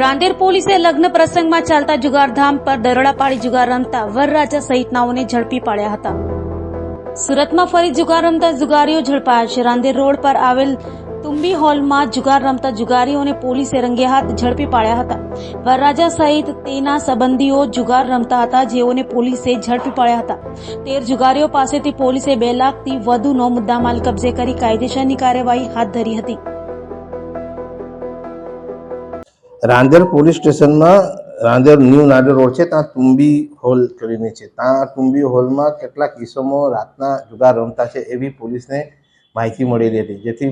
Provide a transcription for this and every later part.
રાંદેર પોલીસે લગ્ન પ્રસંગમાં ચાલતા જુગારધામ પર દરોડા પાડી જુગાર રમતા વરરાજા સહિતનાઓને ઝડપી પાડ્યા હતા. સુરતમાં ફરી જુગાર રમતા જુગારીઓ ઝડપાયા છે. રાંદેર રોડ પર આવેલ તુંબી હોલમાં જુગાર રમતા જુગારીઓને પોલીસે રંગે હાથ ઝડપી પાડ્યા હતા. વરરાજા સહિત તેના સંબંધીઓ જુગાર રમતા હતા, જેઓને પોલીસે ઝડપી પાડ્યા હતા. તેર જુગારીઓ પાસેથી પોલીસે બે લાખથી વધુનો મુદ્દામાલ કબજે કરી કાયદેસરની કાર્યવાહી હાથ ધરી હતી. રાંદેર પોલીસ સ્ટેશનમાં રાંદેર ન્યૂ નાડર રોડ છે, ત્યાં તુંબી હોલ કરીને છે. ત્યાં તુંબી હોલમાં કેટલાક ઈસમો રાતના જુગાર રમતા છે એવી પોલીસને માહિતી મળેલી હતી. જેથી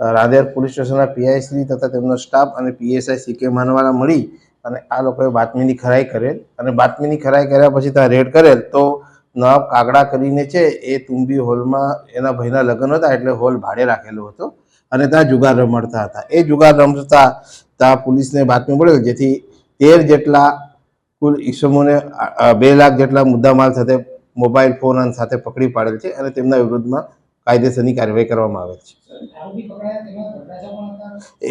રાંદેર પોલીસ સ્ટેશનના પીઆઈસી તથા તેમનો સ્ટાફ અને પીએસઆઈ સી કે માનવાલા મળી અને આ લોકોએ બાતમીની ખરાઈ કરેલ અને બાતમીની ખરાઈ કર્યા પછી ત્યાં રેડ કરેલ તો નવાબ કાગડા કરીને છે એ તુંબી હોલમાં એના ભાઈના લગ્ન હતા એટલે હોલ ભાડે રાખેલો હતો અને ત્યાં જુગાર રમાડતા હતા. એ જુગાર રમતા ત્યાં પોલીસને બાતમી મળ્યો જેથી તેર જેટલા કુલ ઈસમોને બે લાખ જેટલા મુદ્દામાલ સાથે મોબાઈલ ફોન સાથે પકડી પાડેલ છે અને તેમના વિરુદ્ધમાં કાયદેસરની કાર્યવાહી કરવામાં આવેલ છે.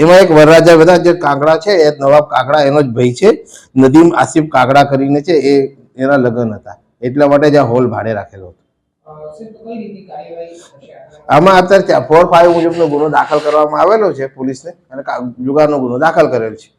એમાં એક વરરાજા બધા જે કાગડા છે, એ નવાબ કાગડા એનો જ ભાઈ છે. નદીમ આસિફ કાગડા કરીને છે, એ એના લગ્ન હતા. એટલા માટે જ આ હોલ ભાડે રાખેલો હતો. આમાં અત્યારે ફોર ફાઈવ મુજબનો ગુનો દાખલ કરવામાં આવેલો છે પોલીસને અને જુગારનો ગુનો દાખલ કરેલ છે.